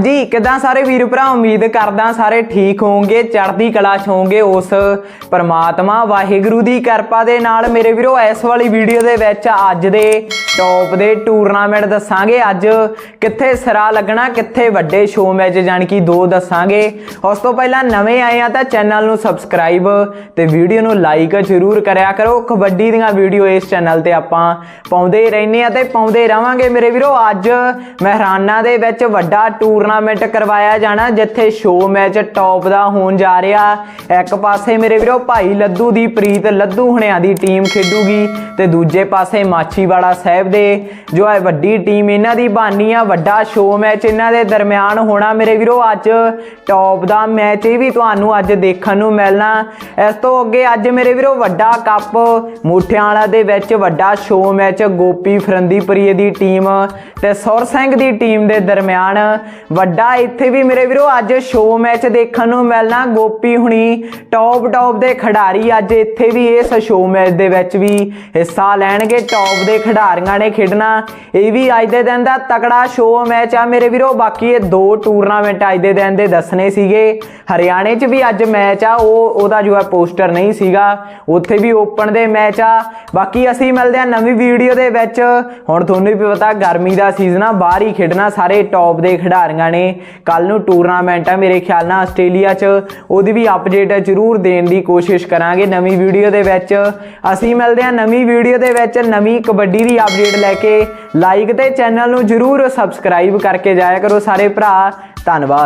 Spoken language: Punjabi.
ਜੀ, ਕਿਦਾਂ ਸਾਰੇ ਵੀਰ ਭਰਾ ਉਮੀਦ ਕਰਦਾ ਸਾਰੇ ਠੀਕ ਹੋਵੋਗੇ, ਚੜ੍ਹਦੀ ਕਲਾ 'ਚ ਹੋਵੋਗੇ ਉਸ ਪਰਮਾਤਮਾ, ਵਾਹਿਗੁਰੂ ਦੀ ਕਿਰਪਾ ਦੇ ਨਾਲ। ਮੇਰੇ ਵੀਰੋ, ਇਸ ਵਾਲੀ ਵੀਡੀਓ ਦੇ ਵਿੱਚ ਅੱਜ ਦੇ ਟੌਪ ਦੇ ਟੂਰਨਾਮੈਂਟ ਦੱਸਾਂਗੇ। ਅੱਜ ਕਿੱਥੇ ਸਿਰਾ ਲੱਗਣਾ, ਕਿੱਥੇ ਵੱਡੇ ਸ਼ੋਅ ਮੈਚ ਜਾਣੀ ਕਿ ਦੋ ਦੱਸਾਂਗੇ। ਉਸ ਤੋਂ ਪਹਿਲਾਂ ਨਵੇਂ ਆਏ ਆ ਤਾਂ ਚੈਨਲ ਨੂੰ ਸਬਸਕ੍ਰਾਈਬ ਤੇ ਵੀਡੀਓ ਨੂੰ ਲਾਈਕ ਜ਼ਰੂਰ ਕਰਿਆ ਕਰੋ। ਕਬੱਡੀ ਦੀਆਂ ਵੀਡੀਓ ਇਸ ਚੈਨਲ ਤੇ ਆਪਾਂ ਪਾਉਂਦੇ ਰਹਿੰਦੇ ਆ ਤੇ ਪਾਉਂਦੇ ਰਵਾਂਗੇ। ਮੇਰੇ ਵੀਰੋ, ਅੱਜ ਮਹਿਰਾਨਾ ਦੇ ਵਿੱਚ ਵੱਡਾ ਟੂਰਨਾਮੈਂਟ ਕਰਵਾਇਆ ਜਾਣਾ, ਜਿੱਥੇ ਸ਼ੋਅ ਮੈਚ ਟੌਪ ਦਾ ਹੋਣ ਜਾ ਰਿਹਾ। ਇੱਕ ਪਾਸੇ ਮੇਰੇ ਵੀਰੋ ਭਾਈ ਲੱਦੂ ਦੀ ਪ੍ਰੀਤ, ਲੱਦੂ ਹਣਿਆਂ ਦੀ ਟੀਮ ਖੇਡੂਗੀ ਤੇ ਦੂਜੇ ਪਾਸੇ ਮਾਛੀਵਾੜਾ ਸਾਹਿਬ ਦੇ, ਜੋ ਹੈ ਵੱਡੀ ਟੀਮ ਇਹਨਾਂ ਦੀ ਬਾਨੀ ਆ, ਵੱਡਾ ਸ਼ੋਅ ਮੈਚ ਇਹਨਾਂ ਦੇ ਦਰਮਿਆਨ ਹੋਣਾ। ਮੇਰੇ ਵੀਰੋ, ਅੱਜ ਟੌਪ ਦਾ ਮੈਚ ਇਹ ਵੀ ਤੁਹਾਨੂੰ ਅੱਜ ਦੇਖਣ ਨੂੰ ਮਿਲਣਾ। ਇਸ ਤੋਂ ਅੱਗੇ ਅੱਜ ਮੇਰੇ ਵੀਰੋ ਵੱਡਾ ਕੱਪ ਮੂਠਿਆਂ ਵਾਲਾ ਦੇ ਵਿੱਚ ਵੱਡਾ ਸ਼ੋਅ ਮੈਚ ਗੋਪੀ ਫਰੰਦੀਪੁਰੀਏ ਦੀ ਟੀਮ ਤੇ ਸੁਰ ਸਿੰਘ ਦੀ ਟੀਮ ਦੇ ਦਰਮਿਆਨ। ਵੱਡਾ ਇੱਥੇ ਵੀ ਮੇਰੇ ਵੀਰੋ, ਅੱਜ ਸ਼ੋਅ ਮੈਚ ਦੇਖਣ ਨੂੰ ਮਿਲਣਾ। ਗੋਪੀ ਹੁਣੀ ਟੌਪ ਟੌਪ ਦੇ ਖਿਡਾਰੀ ਅੱਜ ਇੱਥੇ ਵੀ ਇਸ ਸ਼ੋਅ ਮੈਚ ਦੇ ਵਿੱਚ ਵੀ ਹਿੱਸਾ ਲੈਣਗੇ। ਟੌਪ ਦੇ ਖਿਡਾਰੀਆਂ ਨੇ ਖੇਡਣਾ। ਇਹ ਵੀ ਅੱਜ ਦੇ ਦਿਨ ਦਾ ਤਕੜਾ ਸ਼ੋਅ ਮੈਚ ਆ ਮੇਰੇ ਵੀਰੋ। ਬਾਕੀ ਇਹ ਦੋ ਟੂਰਨਾਮੈਂਟ ਅੱਜ ਦੇ ਦਿਨ ਦੇ ਦੱਸਣੇ ਸੀਗੇ। ਹਰਿਆਣੇ 'ਚ ਵੀ ਅੱਜ ਮੈਚ ਆ। ਉਹ, ਉਹਦਾ ਜੋ ਹੈ ਪੋਸਟਰ ਨਹੀਂ ਸੀਗਾ। ਉੱਥੇ ਵੀ ਓਪਨ ਦੇ ਮੈਚ ਆ। ਬਾਕੀ ਅਸੀਂ ਮਿਲਦੇ ਆ ਨਵੀਂ ਵੀਡੀਓ ਦੇ ਵਿੱਚ। ਹੁਣ ਤੁਹਾਨੂੰ ਵੀ ਪਤਾ ਗਰਮੀ ਦਾ ਸੀਜ਼ਨ ਆ। ਬਾਹਰ ਹੀ ਖੇਡਣਾ ਸਾਰੇ ਟੌਪ ਦੇ ਖਿਡਾਰੀਆਂ ਨੇ। ਕੱਲ ਨੂੰ ਟੂਰਨਾਮੈਂਟ ਆ ਮੇਰੇ ਖਿਆਲ ਨਾਲ ਆਸਟ੍ਰੇਲੀਆ 'ਚ। ਉਹਦੀ ਵੀ ਅਪਡੇਟ ਜ਼ਰੂਰ ਦੇਣ ਦੀ ਕੋਸ਼ਿਸ਼ ਕਰਾਂਗੇ ਨਵੀਂ ਵੀਡੀਓ ਦੇ ਵਿੱਚ। ਅਸੀਂ ਮਿਲਦੇ ਹਾਂ ਨਵੀਂ ਵੀਡੀਓ ਦੇ ਵਿੱਚ। ਨਵੀਂ ਕਬੱਡੀ ਦੀ ਅਪਡੇਟ ਲੈ ਕੇ। ਲਾਈਕ ਤੇ ਚੈਨਲ ਨੂੰ ਜ਼ਰੂਰ ਸਬਸਕ੍ਰਾਈਬ ਕਰਕੇ ਜਾਇਆ ਕਰੋ ਸਾਰੇ ਭਰਾ। ਧੰਨਵਾਦ।